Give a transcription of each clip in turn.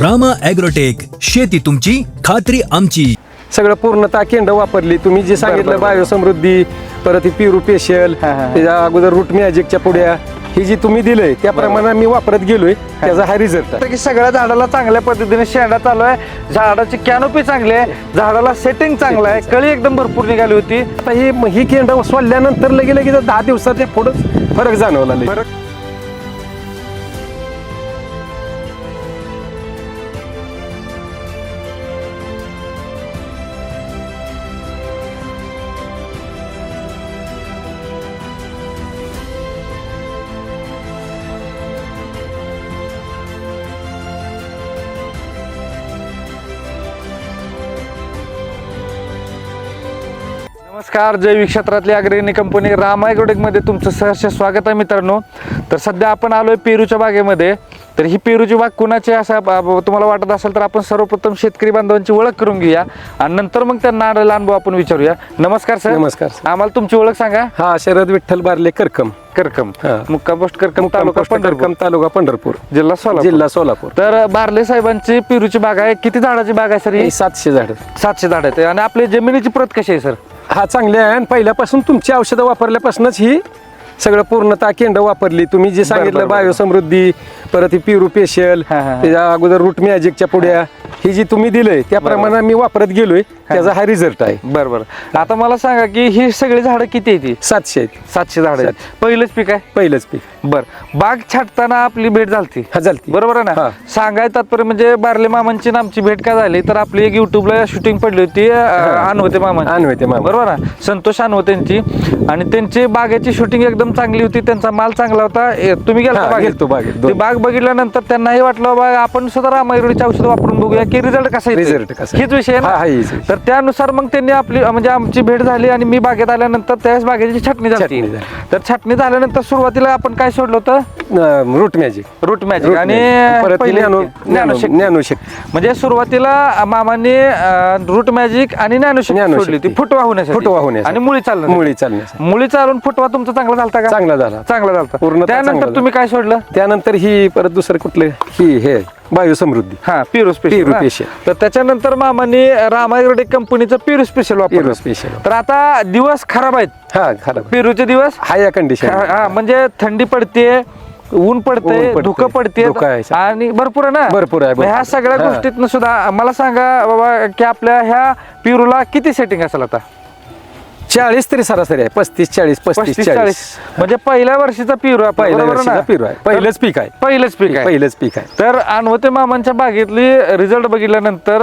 Rama agrotech शेती तुमची खात्री आमची सगळं पूर्णतः केंड वापरली तुम्ही जे सांगितलं बरं. बायोसमृद्धी परत ही पिरू पेशल हा, हा. त्याच्या अगोदर रूट मॅजिकच्या पुड्या ही जी तुम्ही दिलंय त्याप्रमाणे मी वापरत गेलोय त्याचा हा रिझल्ट आहे की सगळ्या झाडाला चांगल्या पद्धतीने शेंडा चालू आहे झाडाची कॅनोपी चांगली आहे झाडाला सेटिंग चांगलं आहे कळी एकदम भरपूर निघाली होती आता ही ही केंड सोडल्यानंतर लगे लगेच दहा दिवसाच्या पुढं फरक जाणवला. फरक नमस्कार जैविक क्षेत्रातली अग्रणी कंपनी राममध्ये तुमचं सहर्ष स्वागत आहे मित्रांनो. तर सध्या आपण आलोय पेरूच्या बागेमध्ये. तर ही पेरूची बाग कुणाची असं तुम्हाला वाटत असेल तर आपण सर्वप्रथम शेतकरी बांधवांची ओळख करून घेऊया आणि नंतर मग त्यांना अनुभव आपण विचारूया. नमस्कार सर नमस्कार. आम्हाला तुमची ओळख सांगा. हा शरद विठ्ठल बारले करकम. करकम. मुक्का पोस्ट करकम तालुका करकम तालुका पंढरपूर. जिल्हा सोलापूर. जिल्हा सोलापूर. तर बार्ले साहेबांची पेरूची बाग आहे. किती झाडाची बाग आहे सर ही? सातशे झाड. सातशे झाड आहेत. आणि आपली जमिनीची प्रत कशी आहे सर हा चांगले आहे. आणि पहिल्यापासून तुमची औषधं वापरल्यापासूनच ही सगळं पूर्णतः केंड वापरली. तुम्ही जे सांगितलं. बायोसमृद्धी परत ही पिरू पेशल. त्याच्या अगोदर रूट मॅजिकच्या पुड्या ही. जी तुम्ही दिलंय त्याप्रमाणे मी वापरत गेलोय. त्याचा हा रिझल्ट आहे. बरं बरं आता मला सांगा की ही सगळी झाडं किती आहेत ही? सातशे आहेत. सातशे झाडं आहेत. पहिलंच पीक आहे? पहिलंच पीक. बर. बाग छाटताना आपली भेट झालती. हा झालती. बरोबर आहे हा. ना सांगाय तात्पर्य म्हणजे बारले मामांची आणि आमची भेट काय झाली? तर आपली एक युट्यूबला शूटिंग पडली होती अनवते मामा अनवते मामा. बरोबर ना? संतोष अनवतेंची आणि त्यांची बागेची शूटिंग एकदम चांगली होती. त्यांचा माल चांगला होता. ए, तुम्ही गेला हा, बागेत? गेलतो बागेत, ती दोन. बाग बघितल्यानंतर त्यांनाही वाटलं बा आपण सुद्धा रामायरोडीचे औषध वापरून बघूया की रिझल्ट कसा येतोय. Result कसा हीच विषय आहे हा, ना हा, हीच विषय. तर त्यानुसार मग त्यांनी आपली म्हणजे आमची भेट झाली आणि मी बागेत आल्यानंतर त्यावेळेस बागेची छाटणी झाली. छाटणी झाली. तर छाटणी झाल्यानंतर सुरुवातीला आपण काय सोडलं होतं? रूट मॅजिक रूट मॅजिक आणि परत पहिले नॅनो ज्ञानशक्ती. ज्ञानशक्ती. म्हणजे सुरुवातीला मामाने रूट मॅजिक आणि ज्ञानशक्ती. सोडली ती फुटवा होण्यासाठी. फुटवा होण्यासाठी. आणि मुळी चालणं. मुळी चालण्यासाठी. मुळी चालून फुटवा तुमचा चांगला झालता का? चांगला झाला. चांगला झालता. पूर्णतः चांगला त्यानंतर. तुम्ही काय सोडलं? त्यानंतर ही परत दुसरं कुठलं? ही हे. बायोसमृद्धी हा पिरू स्पेशल पिरू ना? स्पेशल. तर त्याच्यानंतर मामाने रामायग्रोटेक कंपनीचं पिरू स्पेशल वापरलं पिरू स्पेशल. तर आता दिवस खराब आहेत हा खराब पेरूचे दिवस हा या कंडिशन हा म्हणजे थंडी पडते ऊन पडते ऊन पडते, धुकं पडते धुकं आहे. आणि भरपूर आहे ना भरपूर आहे, मग ह्या भरपूर. सगळ्या हा. गोष्टीतनं सुद्धा मला सांगा बाबा की आपल्या ह्या पिरूला किती सेटिंग असेल आता चाळीस तरी सरासरी आहे पस्तीस चाळीस पस्तीस चाळीस म्हणजे पहिल्या वर्षीचा पिरू आहे पहिल्या वर्षीचा? पिरू आहे पहिलंच पीक आहे पहिलंच पीक आहे पहिलंच पीक आहे तर अनवते मामांच्या बागेतली रिझल्ट बघितल्यानंतर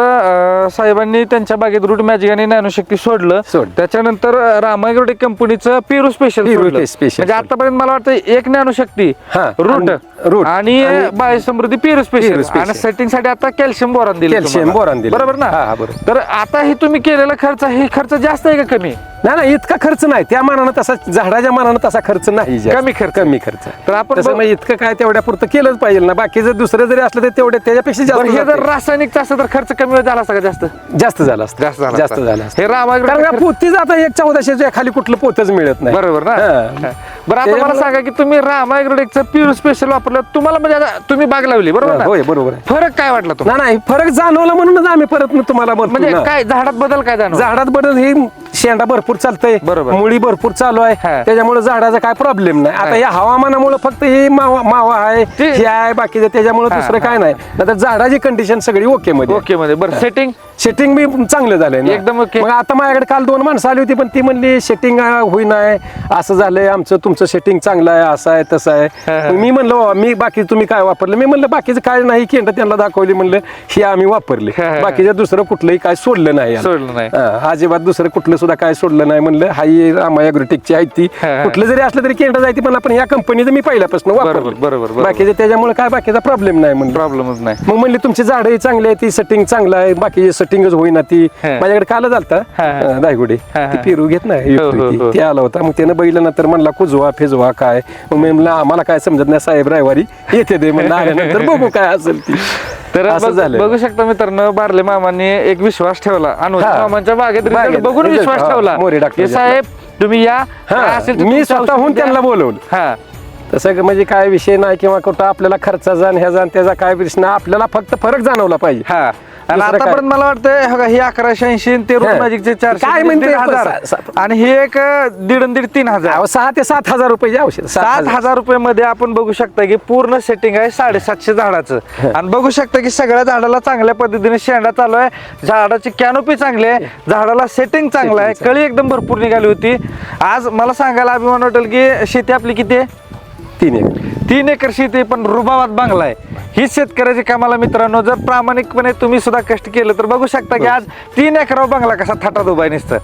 साहेबांनी त्यांच्या बागेत रूट मॅजिक आणि नॅनोशक्ती सोडलं सोडलं. त्याच्यानंतर रामायग्रोटेक कंपनीचं पिरू स्पेशल. स्पेशल म्हणजे आतापर्यंत मला वाटतं एक नॅनोशक्ती हा, रूट रूट. आणि बायोसमृद्धी पिरू स्पेशल. आणि सेटिंगसाठी आता कॅल्शियम बोरॉन दिलं कॅल्शियम. बोरॉन दिलं. बरोबर ना बरोबर. तर आता हे तुम्ही केलेला खर्च हे खर्च जास्त आहे का कमी नाही नाही इतका खर्च नाही त्या मानानं तसा झाडाच्या मानानं तसा खर्च नाही जास्त. कमी खर्च. कमी खर्च तर आपण तसं बघ- मग इतकं काय तेवढ्या पुरतं केलंच पाहिजे ना बाकी जर दुसरं जरी असलं तर तेवढ्या त्याच्यापेक्षा बरं, हे जास्त जर जाते. रासायनिक असतं तर खर्च कमी झाला असता का जास्त जास्त झाला असतं. जास्त झाला जास्त असता. झाला असतं. हे रामायग्रोटेक कारण का खर्च- पोतीच आता एक चौदाशेच्या खाली कुठलं पोतच मिळत नाही बरोबर ना हा. बरं आता मला त्याच्यामुळं- सांगा की तुम्ही रामायग्रोडेकचं प्युर स्पेशल वापरलं तुम्हाला म्हणजे आता तुम्ही बाग लावली बरोबर ना होय बरोबर आहे फरक काय वाटला तुम्हाला नाही नाही फरक जाणवला म्हणूनच आम्ही परत तुम्हाला म्हणतो म्हणजे ना. काय झाडात बदल काय जाणवला झाडात बदल हे शेंडा भरपूर चालतंय. बरोबर. मुळी भरपूर चालू हा. आहे त्याच्यामुळे झाडाचा काय प्रॉब्लेम नाही. आता. या हवामानामुळे फक्त हे मावा मावा आहे ते- हे आहे बाकीचं त्याच्यामुळे दुसरं काय नाही. नाहीतर झाडाची कंडिशन सगळी ओके मध्ये ओके मध्ये. बरं सेटिंग सेटिंग बी चांगलं झालंय ना. एकदम okay. मग आता माझ्याकडे काल दोन माणसं आली होती पण ती म्हणली सेटिंग होईनाय असं झालंय आमचं तुमचं सेटिंग चांगलं आहे असं आहे तसं हा, आहे. मग मी म्हणलं "बाबा, मी बाकी तुम्ही काय वापरलं मी म्हणलं बाकीचं काय नाही केंड त्यांना दाखवली म्हणलं ही आम्ही वापरली हा, हा. बाकीचं दुसरं कुठलंही काय सोडलं नाही याला. सोडलं नाही. हा, अजिबात दुसरं कुठलं सुद्धा काय सोडलं नाही म्हणलं हाई रामायाग्रोटेकची आहे ती हा, हा. कुठलं जरी असलं तरी केंड जायती पण आपण या कंपनीचं मी पहिल्यापासून बरोबर, वापरलं बरोबर, बरोबर. बाकीचं त्याच्यामुळे काय बाकीचा प्रॉब्लेम नाही म्हणलं प्रॉब्लेमच नाही मग म्हणली तुमची झाडही चांगली आहे ती सेटिंग चांगलं आहे बाकी सेटिंगच होईना ती. माझ्याकडे काल झालता हा. अं, दायगुडे. ती पेरू घेत नाही हो, हो, हो. ते आला होता. मग त्यानं बघितलं नंतर म्हणला कुजवा फिजवा काय? मग मी म्हणलं आम्हाला काय समजत नाही साहेब रविवारी येते दे म्हणलं आल्यानंतर बघू काय असेल ती. तर असं बघ- शकता मित्रांनो बारले मामाने एक विश्वास ठेवला. अनु. मामांच्या बागेत बघून विश्वास ठेवला. मोरे डॉक्टर की साहेब तुम्ही या. ते मी स्वतःहून. त्यांना बोलवलं. तसं म्हणजे काय विषय नाही किंवा कुठं आपल्याला खर्चाचा आणि ह्याचा आणि त्याचा काय प्रश्न. आपल्याला फक्त फरक जाणवला पाहिजे. आणि दुसरं काय? आतापर्यंत मला वाटतं हे बघा, ही अकराशे ऐंशी ते. रूट मॅजिकचे चारशे काय म्हणते? हजार. आणि हे एक अं, दीड आणि दीड तीन हजार. अहो, सहा ते सात हजार रुपयाचे औषध सात हजार. रुपये मध्ये आपण बघू शकता की पूर्ण सेटिंग आहे साडेसातशे झाडाचं. आणि बघू शकता की सगळ्या झाडाला चांगल्या पद्धतीने शेंडा चालू आहे. झाडाची कॅनोपी चांगली आहे. झाडाला सेटिंग चांगलं आहे. कळी एकदम भरपूर निघाली होती. आज मला सांगायला अभिमान वाटेल की शेती आपली किती आहे? तीन एकर. तीन एकर शेती पण रुबाबात बांगला आहे. हीच शेतकऱ्याची कामाला मित्रांनो जर प्रामाणिकपणे तुम्ही सुद्धा कष्ट केलं तर बघू शकता की आज तीन एकरावर बांगला कसा थाटात उभा आहे नुसतं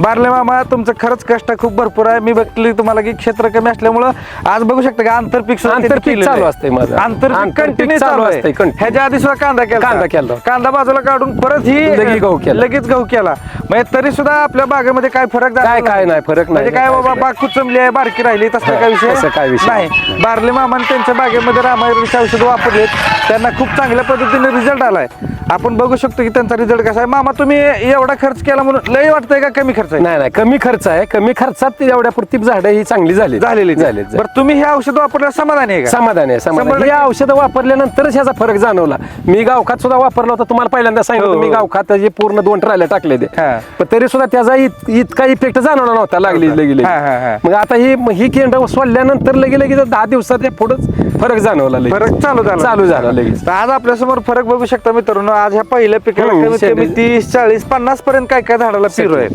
बारले मामा तुमचं खरंच कष्ट खूप भरपूर आहे मी बघली तुम्हाला की क्षेत्र कमी असल्यामुळं आज बघू शकता की आंतरपीक सुद्धा आंतरपीक केलेलं चालू आहे. असतंय माझं. आंतरपीक आंतरपीक कंटिन्यू चालू चालू असतंय, आहे continue. ह्याच्या आधी सुद्धा कांदा केला कांदा केला. कांदा बाजूला काढून परत ही लगेच गहू केला. लगेच गहू केला म्हणजे तरी सुद्धा आपल्या बागेमध्ये काय फरक काय- काय नाही, फरक नाही. म्हणजे काय काय- बाबा बाग कुचंबली आहे बारकी राहिली तसला काय विषय तसं काय विषय नाही बारले मामाने त्यांच्या बागेमध्ये रामायणचे औषध वापरलेत त्यांना खूप चांगल्या पद्धतीने रिझल्ट आलाय. आपण बघू शकतो की त्यांचा रिझल्ट कसा आहे. मामा तुम्ही एवढा खर्च केला म्हणून लय वाटतंय का कमी खर्च आहे? नाही नाही कमी खर्च आहे. कमी खर्चात एवढ्या पुरती झाडं ही चांगली झाली. झालेली झाली बरं तुम्ही हे औषध वापरल्यावर समाधानी आहे का? समाधान आहे शंभर समाधान टक्के. ही औषधं वापरल्यानंतरच ह्याचा फरक जाणवला. मी गावखात सुद्धा वापरला होता. तुम्हाला पहिल्यांदा सांगितलं हो, होतं, मी हो. गावखात जे पूर्ण दोन ट्रायला टाकले ते. हा. पण तरी सुद्धा त्याचा इत- इतका इफेक्ट जाणवला नव्हता. लागली लगी हा, हा, हा. लगी मग आता ही ही केंड सोडल्यानंतर लगी लगी दहा दिवसात पुढेच फरक जाणवला लगेच. फरक चालू झाला. चालू झाला लगेच. तर आज आपल्यासमोर फरक बघू शकता मित्रांनो आज ह्या पहिल्या पिकाला हम्म, कमीत कमी तीस चाळीस पन्नास पर्यंत काय काय झाडाला पिरू आहे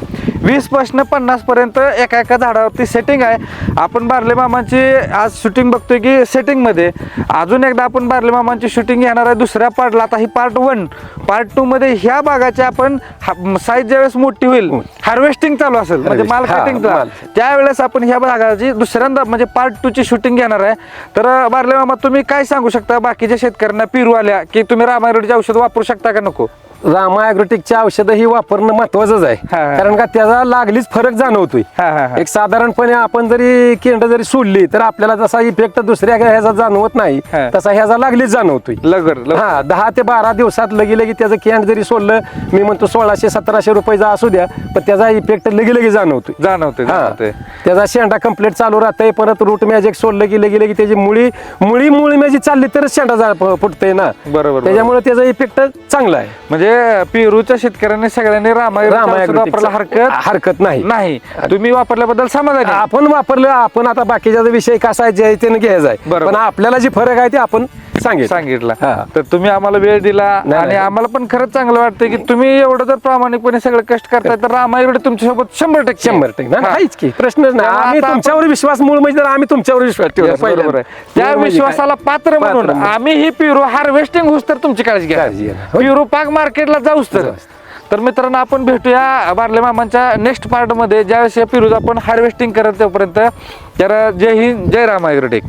वीसपासून पन्नास पर्यंत एका एका झाडावरती सेटिंग आहे. आपण बारले मामांची आज शूटिंग बघतोय की सेटिंगमध्ये. अजून एकदा आपण बारले मामांची शूटिंग घेणार आहे दुसऱ्या पार्टला आता ही पार्ट वन पार्ट टू मध्ये ह्या बागाची आपण साईज ज्यावेळेस मोठी होईल हार्वेस्टिंग चालू असेल. म्हणजे माल हा, माल. त्यावेळेस आपण ह्या भागाची दुसऱ्यांदा म्हणजे पार्ट टू ची शूटिंग घेणार आहे. तर बारले मामा तुम्ही काय सांगू शकता? बाकीच्या शेतकऱ्यांना पिरू आल्या की तुम्ही रामायरोडीचे औषध वापरू शकता का नको? रामा ॲग्रोटेकची औषधं ही वापरणं महत्वाचंच आहे हा, हा. कारण का त्याचा लागलीच फरक जाणवतोय हा, हा, हा. एक साधारणपणे आपण जरी केंड जरी सोडली तर आपल्याला जसा इफेक्ट दुसऱ्या ह्याचा जाणवत नाही हा. तसा ह्याचा लागलीच जाणवतोय लगर. हा दहा ते बारा दिवसात लगी लगी त्याचं कॅन्ड जरी सोडलं मी म्हणतो सोळाशे सतराशे रुपयाचा असू द्या पण त्याचा इफेक्ट लगी लगी जाणवतोय जाणवते हा जाणवते त्याचा शेंडा कंप्लीट चालू राहतंय परत रूट मॅजिक सोडलं की लगी लगी त्याची मुळी मुळी मुळी मॅजिक चालली तरच शेंडा जा- फुटतंय ना बरोबर. त्याच्यामुळे त्याचा इफेक्ट चांगला आहे म्हणजे पेरूच्या शेतकऱ्यांनी सगळ्यांनी रामायण रामायण वापरायला हरकत? हरकत नाही. नाही. तुम्ही वापरल्याबद्दल समाधानी? आपण वापरलं आपण आता बाकीचा विषय कसा आहे जे त्याने घ्यायचा आहे. पण आपल्याला जी फरक आहे ते आपण सांगितलं सांगितलं हा. तर तुम्ही आम्हाला वेळ दिला नाही, आणि नाही. आम्हाला पण खरंच चांगलं वाटतं की तुम्ही एवढं जर प्रामाणिकपणे सगळं कष्ट करताय तर रामायण तुमच्यासोबत शंभर टक्के शंभर टक्के हा. नाही, आहेच की प्रश्नच नाही त्यामुळे आम्ही आता आपण- तुमच्यावर विश्वास मूळ म्हणजे तर आम्ही तुमच्यावर विश्वास ठेवला Yes, बरोबर आहे त्या मूळ म्हणजे विश्वासाला? पात्र म्हणून म्हणून. आम्ही ही पिरू हार्वेस्टिंग होऊस तर तुमची काळजी घ्या काळजी घ्या. हो. पिरू पाक मार्केटला जाऊस तर जाऊस. तर मित्रांनो आपण भेटूया बारले मामांच्या नेक्स्ट पार्टमध्ये ज्यावेळेस या पिरूज आपण हार्वेस्टिंग करत तोपर्यंत तर जय हिंद जय राम ॲग्रोटेक